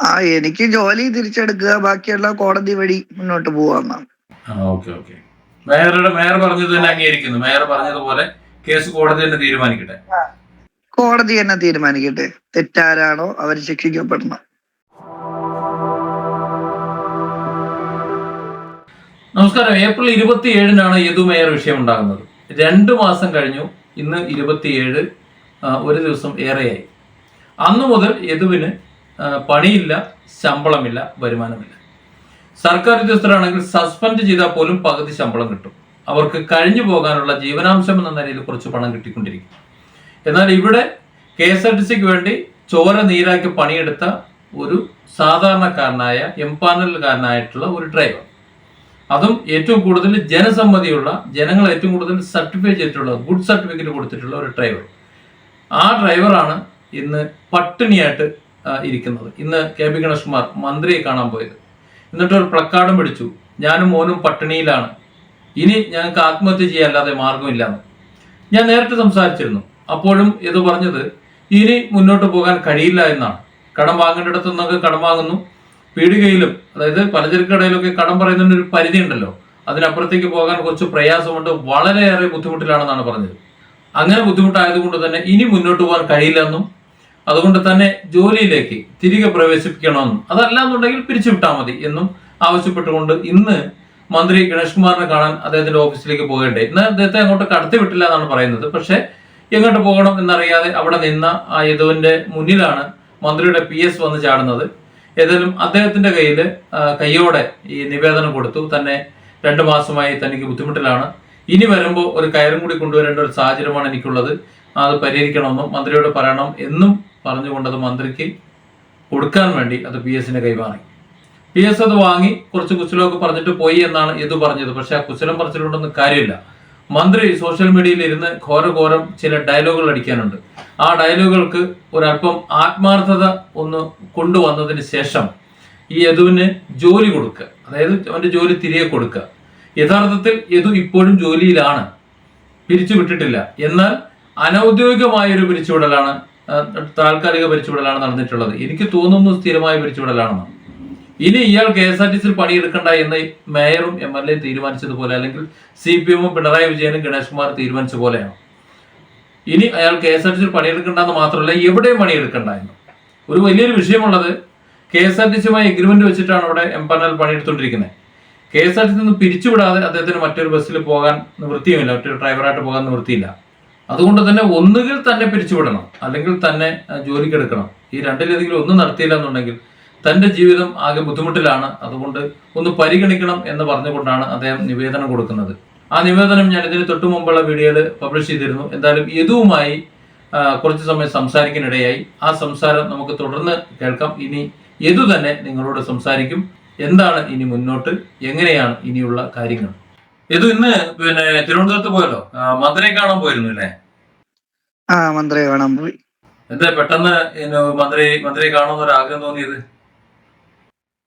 ആ എനിക്ക് ജോലി തിരിച്ചെടുക്കുക ബാക്കിയുള്ള കോടതി വഴി മുന്നോട്ട് പോവാന്നാണ് ആ ഓക്കെ ഓക്കെ. മേയറുടെ മേയർ പറഞ്ഞത് തന്നെ അംഗീകരിക്കുന്നു. മേയർ പറഞ്ഞതുപോലെ കേസ് കോടതി തന്നെ തീരുമാനിക്കട്ടെ? കോടതി തന്നെ തീരുമാനിക്കട്ടെ. തെറ്റാരാണോ അവർ ശിക്ഷിക്കപ്പെടണം. നമസ്കാരം. ഏപ്രിൽ ഇരുപത്തിയേഴിനാണ് യദു മേയർ വിഷയം ഉണ്ടാകുന്നത്. രണ്ട് മാസം കഴിഞ്ഞു. ഇന്ന് ഇരുപത്തിയേഴ് ഒരു ദിവസം ഏറെയായി. അന്നു മുതൽ യദുവിന് പണിയില്ല ശമ്പളമില്ല വരുമാനമില്ല. സർക്കാർ ഉദ്യോഗസ്ഥരാണെങ്കിൽ സസ്പെൻഡ് ചെയ്താൽ പോലും പകുതി ശമ്പളം കിട്ടും. അവർക്ക് കഴിഞ്ഞു പോകാനുള്ള ജീവനാംശം എന്ന നിലയിൽ കുറച്ച് പണം കിട്ടിക്കൊണ്ടിരിക്കും. എന്നാൽ ഇവിടെ കെ എസ് ആർ ടി സിക്ക് വേണ്ടി ചോര നീരാക്കി പണിയെടുത്ത ഒരു സാധാരണക്കാരനായ എംപാനലുകാരനായിട്ടുള്ള ഒരു ഡ്രൈവർ. അതും ഏറ്റവും കൂടുതൽ ജനസമ്മതിയുള്ള ജനങ്ങൾ ഏറ്റവും കൂടുതൽ സർട്ടിഫൈ ചെയ്തിട്ടുള്ള ഗുഡ് സർട്ടിഫിക്കറ്റ് കൊടുത്തിട്ടുള്ള ഒരു ഡ്രൈവർ. ആ ഡ്രൈവറാണ് ഇന്ന് പട്ടിണിയായിട്ട് ഇരിക്കുന്നത്. ഇന്ന് കെ. പി. ഗണേഷ് കുമാർ മന്ത്രിയെ കാണാൻ പോയത്. എന്നിട്ട് ഒരു പ്ലക്കാർഡും പിടിച്ചു. ഞാനും മോനും പട്ടിണിയിലാണ്. ഇനി ഞങ്ങൾക്ക് ആത്മഹത്യ ചെയ്യാല്ലാതെ മാർഗമില്ലാന്ന് ഞാൻ നേരിട്ട് സംസാരിച്ചിരുന്നു. അപ്പോഴും ഇത് പറഞ്ഞത് ഇനി മുന്നോട്ട് പോകാൻ കഴിയില്ല എന്നാണ്. കടം വാങ്ങേണ്ടിടത്തു നിന്നൊക്കെ കടം വാങ്ങുന്നു. പീടികയിലും അതായത് പലചരക്ക് കടയിലൊക്കെ കടം പറയുന്നതിന് ഒരു പരിധി ഉണ്ടല്ലോ അതിനപ്പുറത്തേക്ക് പോകാൻ കുറച്ച് പ്രയാസമുണ്ട്. വളരെയേറെ ബുദ്ധിമുട്ടിലാണെന്നാണ് പറഞ്ഞത്. അങ്ങനെ ബുദ്ധിമുട്ടായതുകൊണ്ട് തന്നെ ഇനി മുന്നോട്ട് പോകാൻ കഴിയില്ലെന്നും അതുകൊണ്ട് തന്നെ ജോലിയിലേക്ക് തിരികെ പ്രവേശിപ്പിക്കണമെന്നും അതല്ല എന്നുണ്ടെങ്കിൽ പിരിച്ചുവിട്ടാൽ മതി എന്നും ആവശ്യപ്പെട്ടുകൊണ്ട് ഇന്ന് മന്ത്രി ഗണേഷ് കുമാറിനെ കാണാൻ അദ്ദേഹത്തിന്റെ ഓഫീസിലേക്ക് പോകേണ്ടേ. ഇന്ന് അദ്ദേഹത്തെ അങ്ങോട്ട് കടത്തി വിട്ടില്ല എന്നാണ് പറയുന്നത്. പക്ഷേ എങ്ങോട്ട് പോകണം എന്നറിയാതെ അവിടെ നിന്ന ആ യദുവിന്റെ മുന്നിലാണ് മന്ത്രിയുടെ പി എസ് വന്ന് ചാടുന്നത്. ഏതായാലും അദ്ദേഹത്തിന്റെ കയ്യിൽ കയ്യോടെ ഈ നിവേദനം കൊടുത്തു. തന്നെ രണ്ടു മാസമായി തനിക്ക് ബുദ്ധിമുട്ടിലാണ്. ഇനി വരുമ്പോൾ ഒരു കയറും കൂടി കൊണ്ടുവരേണ്ട ഒരു സാഹചര്യമാണ് എനിക്കുള്ളത്. അത് പരിഹരിക്കണമെന്നും മന്ത്രിയോട് പറയണം എന്നും പറഞ്ഞുകൊണ്ട് അത് മന്ത്രിക്ക് കൊടുക്കാൻ വേണ്ടി അത് പി എസിന് കൈമാറി. പി എസ് അത് വാങ്ങി കുറച്ച് കുശലമൊക്കെ പറഞ്ഞിട്ട് പോയി എന്നാണ് ഇത് പറഞ്ഞത്. പക്ഷെ ആ കുശലം പറഞ്ഞിട്ടുണ്ടെന്ന് കാര്യമില്ല. മന്ത്രി സോഷ്യൽ മീഡിയയിൽ ഇരുന്ന് ഘോരഘോരം ചില ഡയലോഗുകൾ അടിക്കാനുണ്ട്. ആ ഡയലോഗുകൾക്ക് ഒരല്പം ആത്മാർത്ഥത ഒന്ന് കൊണ്ടുവന്നതിന് ശേഷം ഈ യദുവിന് ജോലി കൊടുക്കുക. അതായത് അവന്റെ ജോലി തിരികെ കൊടുക്കുക. യഥാർത്ഥത്തിൽ യദു ഇപ്പോഴും ജോലിയിലാണ്. പിരിച്ചു വിട്ടിട്ടില്ല എന്നാൽ അനൗദ്യോഗികമായ ഒരു പിരിച്ചുവിടലാണ് താൽക്കാലിക പിരിച്ചുവിടലാണ് നടന്നിട്ടുള്ളത്. എനിക്ക് തോന്നുന്നു സ്ഥിരമായ പിരിച്ചുവിടലാണെന്ന് ഇനി ഇയാൾ കെ എസ് ആർ ടി സിയിൽ പണിയെടുക്കണ്ട എന്ന് മേയറും എം എൽ എ തീരുമാനിച്ചതുപോലെ അല്ലെങ്കിൽ സി പി എമ്മും പിണറായി വിജയനും ഗണേഷ് കുമാർ തീരുമാനിച്ച പോലെയാണ് ഇനി അയാൾ കെ എസ് ആർ ടി സിയിൽ പണിയെടുക്കണ്ടെന്ന് മാത്രമല്ല എവിടെയും പണിയെടുക്കണ്ട എന്ന്. ഒരു വലിയൊരു വിഷയമുള്ളത് കെ എസ് ആർ ടി സിയുമായി എഗ്രിമെന്റ് വെച്ചിട്ടാണ് അവിടെ em empanel പണിയെടുത്തുകൊണ്ടിരിക്കുന്നത്. K S R T C നിന്ന് പിരിച്ചുവിടാതെ അദ്ദേഹത്തിന് മറ്റൊരു ബസ്സിൽ പോകാൻ നിവൃത്തിയുമില്ല. മറ്റൊരു ഡ്രൈവറായിട്ട് പോകാൻ നിവൃത്തിയില്ല. അതുകൊണ്ട് തന്നെ ഒന്നുകിൽ തന്നെ പിരിച്ചുവിടണം അല്ലെങ്കിൽ തന്നെ ജോലിക്കെടുക്കണം. ഈ രണ്ടിലേതെങ്കിലും ഒന്നും നടത്തിയില്ല എന്നുണ്ടെങ്കിൽ തന്റെ ജീവിതം ആകെ ബുദ്ധിമുട്ടിലാണ്. അതുകൊണ്ട് ഒന്ന് പരിഗണിക്കണം എന്ന് പറഞ്ഞുകൊണ്ടാണ് അദ്ദേഹം നിവേദനം കൊടുക്കുന്നത്. ആ നിവേദനം ഞാൻ ഇതിന് തൊട്ടു മുമ്പുള്ള വീഡിയോയിൽ പബ്ലിഷ് ചെയ്തിരുന്നു. എന്തായാലും യദുവുമായി കുറച്ച് സമയം സംസാരിക്കാനിടയായി. ആ സംസാരം നമുക്ക് തുടർന്ന് കേൾക്കാം. ഇനി യദു തന്നെ നിങ്ങളോട് സംസാരിക്കും. എന്താണ് ഇനി മുന്നോട്ട്? എങ്ങനെയാണ് ഇനിയുള്ള കാര്യങ്ങൾ? യദു ഇന്ന് പിന്നെ തിരുവനന്തപുരത്ത് പോയല്ലോ. മധുരയെ കാണാൻ പോയിരുന്നു അല്ലേ? ആ മന്ത്രിയെ കാണാൻ പോയി എന്താ പെട്ടെന്ന് മന്ത്രി മന്ത്രിയെ കാണുന്ന ഒരു ആഗ്രഹം തോന്നിയത്?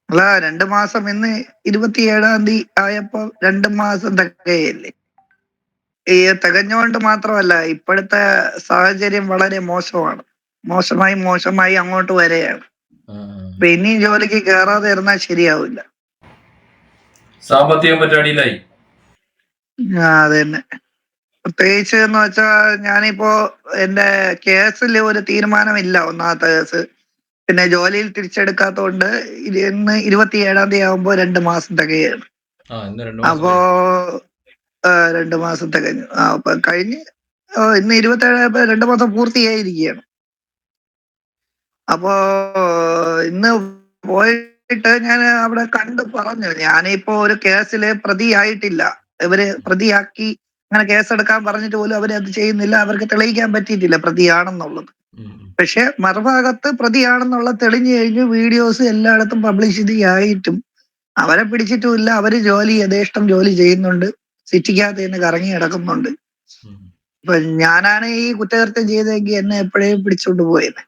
അല്ല രണ്ടു മാസം ഇന്ന് ഇരുപത്തിയേഴാം തീയതി ആയപ്പോ രണ്ടു മാസം തകയല്ലേ? ഈ തികഞ്ഞുകൊണ്ട് മാത്രമല്ല ഇപ്പോഴത്തെ സാഹചര്യം വളരെ മോശമാണ്. മോശമായി മോശമായി അങ്ങോട്ട് വരെയാണ് അപ്പൊ ഇനിയും ജോലിക്ക് കയറാതെ ഇരുന്നാൽ ശരിയാവില്ല. സാമ്പത്തികം പറ്റാടിയിലായി. ആ അത് തന്നെ പ്രത്യേകിച്ച് എന്ന് വെച്ചാൽ ഞാനിപ്പോ എന്റെ കേസിൽ ഒരു തീരുമാനമില്ല ഒന്നാമത്തെ കേസ്. പിന്നെ ജോലിയിൽ തിരിച്ചെടുക്കാത്തോണ്ട് കൊണ്ട് ഇന്ന് ഇരുപത്തിയേഴാം തീയതി ആകുമ്പോ രണ്ട് മാസം തികയാണ് രണ്ടു അപ്പോ രണ്ട് മാസം തികഞ്ഞു ആ അപ്പൊ കഴിഞ്ഞ് ഇന്ന് ഇരുപത്തി ഏഴായപ്പോ രണ്ട് മാസം പൂർത്തിയായിരിക്കുകയാണ്. അപ്പോ ഇന്ന് പോയിട്ട് ഞാൻ അവിടെ കണ്ടു പറഞ്ഞു. ഞാനിപ്പോ ഒരു കേസിൽ പ്രതിയായിട്ടില്ല. ഇവർ പ്രതിയാക്കി അങ്ങനെ കേസെടുക്കാൻ പറഞ്ഞിട്ട് പോലും അവരത് അത് ചെയ്യുന്നില്ല. അവർക്ക് തെളിയിക്കാൻ പറ്റിയിട്ടില്ല. പ്രതിയാണെന്നുള്ളത്. പക്ഷെ മറുഭാഗത്ത് പ്രതിയാണെന്നുള്ള തെളിഞ്ഞു കഴിഞ്ഞു വീഡിയോസ് എല്ലായിടത്തും പബ്ലിഷ് ആയിട്ടും അവരെ പിടിച്ചിട്ടുമില്ല. അവർ ജോലി യഥേഷ്ടം ജോലി ചെയ്യുന്നുണ്ട്. ശിക്ഷിക്കാതെ നിന്ന് കറങ്ങി കിടക്കുന്നുണ്ട് ഇപ്പൊ ഞാനാണ് ഈ കുറ്റകൃത്യം ചെയ്തെങ്കിൽ എന്നെ എപ്പോഴേ പിടിച്ചോണ്ട് പോയത്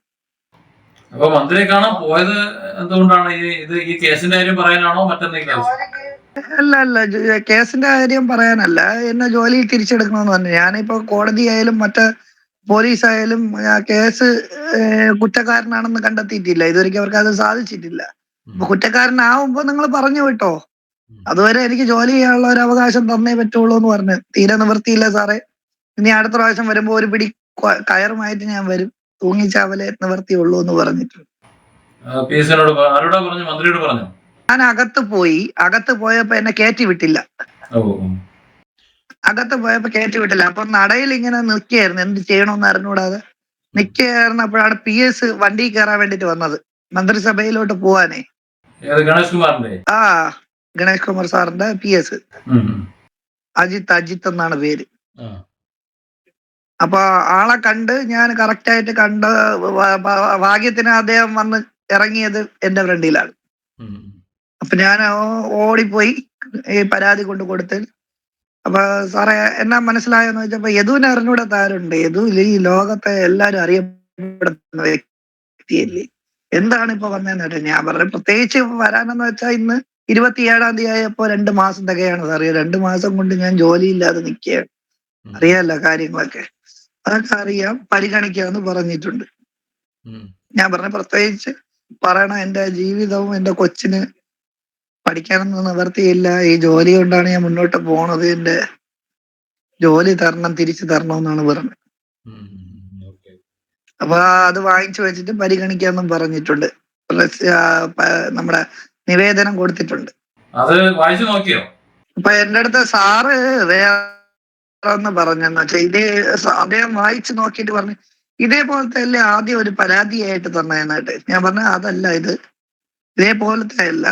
അപ്പൊ മന്ത്രി കാണാൻ പോയത് എന്തുകൊണ്ടാണ് ഈ ഇത് ഈ കേസിന്റെ കാര്യം പറയാനാണോ മറ്റെന്തെങ്കിലും? അല്ല അല്ല കേസിന്റെ കാര്യം പറയാനല്ല. എന്നെ ജോലിയിൽ തിരിച്ചെടുക്കണമെന്ന് പറഞ്ഞു. ഞാനിപ്പോ കോടതി ആയാലും മറ്റ് പോലീസ് ആയാലും ആ കേസ് കുറ്റക്കാരനാണെന്ന് കണ്ടെത്തിയിട്ടില്ല. ഇതുവരെയ്ക്കും അവർക്ക് അത് സാധിച്ചിട്ടില്ല. കുറ്റക്കാരനാവുമ്പോ നിങ്ങൾ പറഞ്ഞു വിട്ടോ അതുവരെ എനിക്ക് ജോലി ചെയ്യാനുള്ള ഒരു അവകാശം തന്നേ പറ്റുള്ളൂ എന്ന് പറഞ്ഞു. തീരെ നിവൃത്തിയില്ല സാറേ. ഇനി അടുത്ത പ്രാവശ്യം വരുമ്പോ ഒരു പിടി കയറുമായിട്ട് ഞാൻ വരും. തൂങ്ങിച്ചാവലെ നിവർത്തിയുള്ളൂ എന്ന് പറഞ്ഞിട്ടുണ്ട്. പി ആരോടാ പറഞ്ഞു മന്ത്രിയോട് പറഞ്ഞു? ഞാൻ അകത്ത് പോയി. അകത്ത് പോയപ്പോ എന്നെ കയറ്റി വിട്ടില്ല. അകത്ത് പോയപ്പോ കയറ്റി വിട്ടില്ല. അപ്പൊ നടയിൽ ഇങ്ങനെ നിൽക്കുകയായിരുന്നു. എന്ത് ചെയ്യണമെന്ന് അറിഞ്ഞുകൂടാതെ. നിൽക്കുകയായിരുന്നപ്പോഴാണ് പി എസ് വണ്ടി കയറാൻ വേണ്ടിട്ട് വന്നത്. മന്ത്രിസഭയിലോട്ട് പോവാനേ. ആ ഗണേഷ് കുമാർ സാറിന്റെ പി എസ്. അജിത്ത് അജിത്ത് എന്നാണ് പേര്. അപ്പൊ ആളെ കണ്ട് ഞാൻ കറക്റ്റ് ആയിട്ട് കണ്ട് ഭാഗ്യത്തിന് അദ്ദേഹം വന്ന് ഇറങ്ങിയത് എന്റെ ഫ്രണ്ടിലാണ്. അപ്പൊ ഞാൻ ഓടിപ്പോയി ഈ പരാതി കൊണ്ട് കൊടുത്ത്. അപ്പൊ സാറേ എന്നാ മനസ്സിലായെന്ന് വെച്ചപ്പോ യദുവിനെ അറിഞ്ഞൂടെ താരുണ്ട്. യദു ഈ ലോകത്തെ എല്ലാരും അറിയപ്പെടുന്ന വ്യക്തിയല്ലേ. എന്താണ് ഇപ്പൊ വന്നതെന്ന് വെച്ചാൽ ഞാൻ പറഞ്ഞു പ്രത്യേകിച്ച് വരാനെന്ന് വെച്ചാൽ ഇന്ന് ഇരുപത്തിയേഴാം തീയതി ആയപ്പോ രണ്ട് മാസം തകയാണ് സാറേ രണ്ട് മാസം കൊണ്ട് ഞാൻ ജോലിയില്ലാതെ നിൽക്കുകയാണ്. അറിയാലോ കാര്യങ്ങളൊക്കെ. അതൊക്കെ അറിയാം പരിഗണിക്കാന്ന് പറഞ്ഞിട്ടുണ്ട്. ഞാൻ പറഞ്ഞു പ്രത്യേകിച്ച് പറയണ എന്റെ ജീവിതവും എന്റെ കൊച്ചിന് പഠിക്കാനൊന്നും നിവർത്തിയില്ല. ഈ ജോലി കൊണ്ടാണ് ഞാൻ മുന്നോട്ട് പോണത്. എന്റെ ജോലി തരണം തിരിച്ചു തരണം എന്നാണ് പറഞ്ഞത്. അപ്പൊ അത് വാങ്ങിച്ചു വെച്ചിട്ട് പരിഗണിക്കാന്നും പറഞ്ഞിട്ടുണ്ട്. നമ്മുടെ നിവേദനം കൊടുത്തിട്ടുണ്ട്. അത് വായിച്ചു നോക്കിയോ? അപ്പൊ എന്റെ അടുത്ത് സാറ് വേറെ ഒന്ന് പറഞ്ഞെന്ന് വെച്ചാൽ ഇതേ അദ്ദേഹം വായിച്ചു നോക്കിയിട്ട് പറഞ്ഞു ഇതേപോലത്തെ അല്ലേ ആദ്യം ഒരു പരാതിയായിട്ട് തന്നതെന്നായിട്ട് ഞാൻ പറഞ്ഞ അതല്ല ഇത്. ഇതേപോലത്തെ അല്ല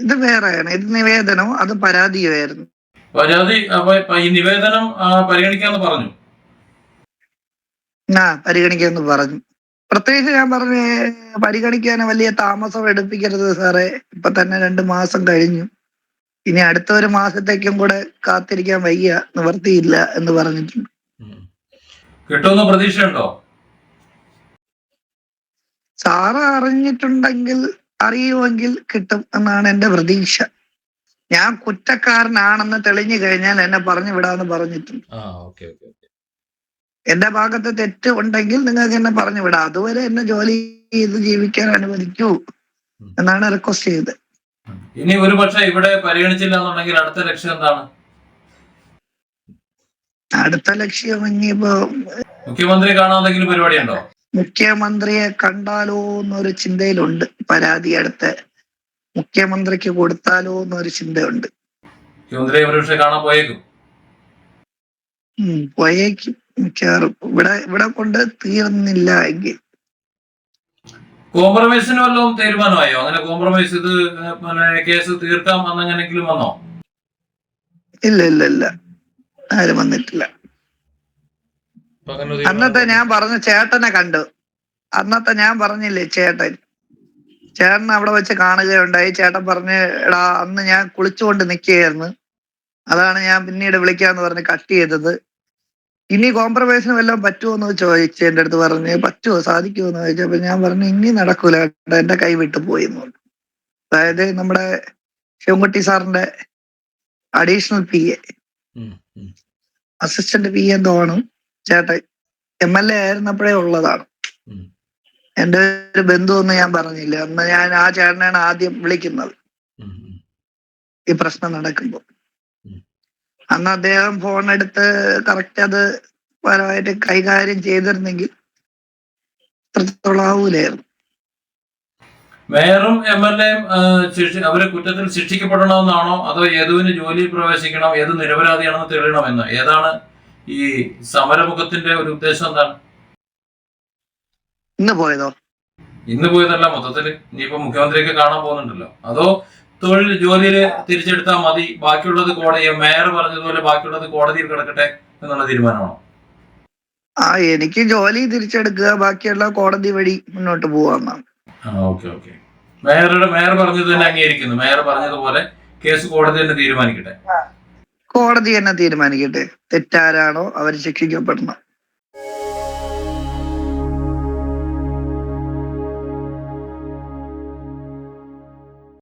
ഇത് വേറെയാണ്. ഇത് നിവേദനം അത് പരാതിയുമായിരുന്നു. പരാതി ഈ നിവേദനം ആ, പരിഗണിക്കാന്ന് പറഞ്ഞു. ആ പരിഗണിക്കാന്ന് പറഞ്ഞു. പ്രത്യേകിച്ച് ഞാൻ പറഞ്ഞു പരിഗണിക്കാൻ വലിയ താമസം എടുപ്പിക്കരുത് സാറേ. ഇപ്പൊ തന്നെ രണ്ട് മാസം കഴിഞ്ഞു. ഇനി അടുത്ത ഒരു മാസത്തേക്കും കൂടെ കാത്തിരിക്കാൻ വയ്യ. നിവർത്തിയില്ല എന്ന് പറഞ്ഞിട്ടുണ്ട്. കിട്ടുന്ന കിട്ടുമെന്ന് പ്രതീക്ഷയുണ്ടോ? സാറ് അറിഞ്ഞിട്ടുണ്ടെങ്കിൽ അറിയുമെങ്കിൽ കിട്ടും എന്നാണ് എന്റെ പ്രതീക്ഷ. ഞാൻ കുറ്റക്കാരനാണെന്ന് തെളിഞ്ഞു കഴിഞ്ഞാൽ എന്നെ പറഞ്ഞു വിടാന്ന് പറഞ്ഞിട്ടുണ്ട്. എന്റെ ഭാഗത്ത് തെറ്റ് ഉണ്ടെങ്കിൽ നിങ്ങൾക്ക് എന്നെ പറഞ്ഞു വിടാം. അതുവരെ എന്നെ ജോലി ചെയ്ത് ജീവിക്കാൻ അനുവദിക്കൂ എന്നാണ് റിക്വസ്റ്റ് ചെയ്തത്. ഇനി ഒരു പക്ഷെ ഇവിടെ പരിഗണിച്ചില്ല എന്നുണ്ടെങ്കിൽ അടുത്ത ലക്ഷ്യം എന്താണ്? അടുത്ത ലക്ഷ്യം ഇനിയിപ്പോ മുഖ്യമന്ത്രി കാണാൻ എന്തെങ്കിലും പരിപാടി ഉണ്ടോ മുഖ്യമന്ത്രിയെ കണ്ടാലോ എന്നൊരു ചിന്തയിലുണ്ട് പരാതി അടുത്ത. മുഖ്യമന്ത്രിക്ക് കൊടുത്താലോ എന്നൊരു ചിന്തയുണ്ട്. മുഖ്യമന്ത്രി ഒരു കാണാൻ പോയേക്കും. പോയേക്കും. മിക്കവാറും. ഇവിടെ ഇവിടെ കൊണ്ട് തീർന്നില്ല എങ്കിൽ. കോംപ്രമൈസിന് വല്ലതും തീരുമാനമായോ? അങ്ങനെ കോംപ്രമൈസ് ഇത് കേസ് തീർക്കാം അന്നെങ്ങനെങ്കിലും വന്നോ? ഇല്ല ഇല്ല ഇല്ല. ആരും വന്നിട്ടില്ല ഇപ്പൊ അങ്ങനെ ഒരു തീരുമാനം- അന്നത്തെ ഞാൻ പറഞ്ഞ ചേട്ടനെ കണ്ടു. അന്നത്തെ ഞാൻ പറഞ്ഞില്ലേ ചേട്ടൻ? ചേട്ടൻ അവിടെ വെച്ച് കാണുകയുണ്ടായി. ചേട്ടൻ പറഞ്ഞ് എടാ അന്ന് ഞാൻ കുളിച്ചുകൊണ്ട് നിൽക്കുകയായിരുന്നു. അതാണ് ഞാൻ പിന്നീട് വിളിക്കാന്ന് പറഞ്ഞ് കട്ട് ചെയ്തത്. ഇനി കോംപ്രമൈസിന് വല്ലതും പറ്റുമോ എന്ന് ചോദിച്ചു എന്റെ അടുത്ത് പറഞ്ഞ് പറ്റുമോ സാധിക്കുമോ എന്ന് ചോദിച്ചപ്പോ ഞാൻ പറഞ്ഞു ഇനി നടക്കൂല കേട്ടോ എന്റെ കൈ വിട്ടു പോയി എന്ന് പറഞ്ഞു. അതായത് നമ്മുടെ ശിവൻകുട്ടി സാറിന്റെ additional P A. Assistant P എന്തോ ആണ്. ചേട്ടൻ എം എൽ എ ആയിരുന്നപ്പോഴേ ഉള്ളതാണ്. എന്റെ ഒരു ബന്ധു എന്ന് ഞാൻ പറഞ്ഞില്ല അന്ന് ഞാൻ ആ ചേട്ടനാണ് ആദ്യം വിളിക്കുന്നത്. ഈ പ്രശ്നം നടക്കുമ്പോൾ. അന്ന് അദ്ദേഹം ഫോൺ എടുത്ത് കറക്റ്റ് അത് പരമായിട്ട് കൈകാര്യം ചെയ്തിരുന്നെങ്കിൽ ആവൂലായിരുന്നു മേയറും എം എൽ എയും അവരെ കുറ്റത്തിൽ ശിക്ഷിക്കപ്പെടണമെന്നാണോ അതോ യദുവിന് ജോലിയിൽ പ്രവേശിക്കണം ഏത് നിരപരാധിയാണെന്ന് തെളിയണമെന്ന് ഏതാണ് ഈ സമരമുഖത്തിന്റെ ഒരു ഉദ്ദേശം എന്താണ്? ഇന്ന് പോയതോ? ഇന്ന് പോയതല്ല മൊത്തത്തിൽ ഇനിയിപ്പോ മുഖ്യമന്ത്രിയൊക്കെ കാണാൻ പോകുന്നുണ്ടല്ലോ. അതോ തൊഴിൽ ജോലിയിൽ തിരിച്ചെടുത്താൽ മതി ബാക്കിയുള്ളത് കോടതി മേയർ പറഞ്ഞതുപോലെ ബാക്കിയുള്ളത് കോടതിയിൽ കിടക്കട്ടെ എന്നുള്ള തീരുമാനമാണോ? ആ എനിക്ക് ജോലി തിരിച്ചെടുക്കുക ബാക്കിയുള്ള കോടതി വഴി മുന്നോട്ട് പോവാന്നാണ് ആ ഓക്കെ ഓക്കെ. മേയറുടെ മേയർ പറഞ്ഞത് തന്നെ അംഗീകരിക്കുന്നു. മേയർ പറഞ്ഞതുപോലെ കേസ് കോടതി തന്നെ തീരുമാനിക്കട്ടെ. കോടതി തന്നെ തീരുമാനിക്കട്ടെ. തെറ്റാരാണോ അവർ ശിക്ഷിക്കപ്പെടണം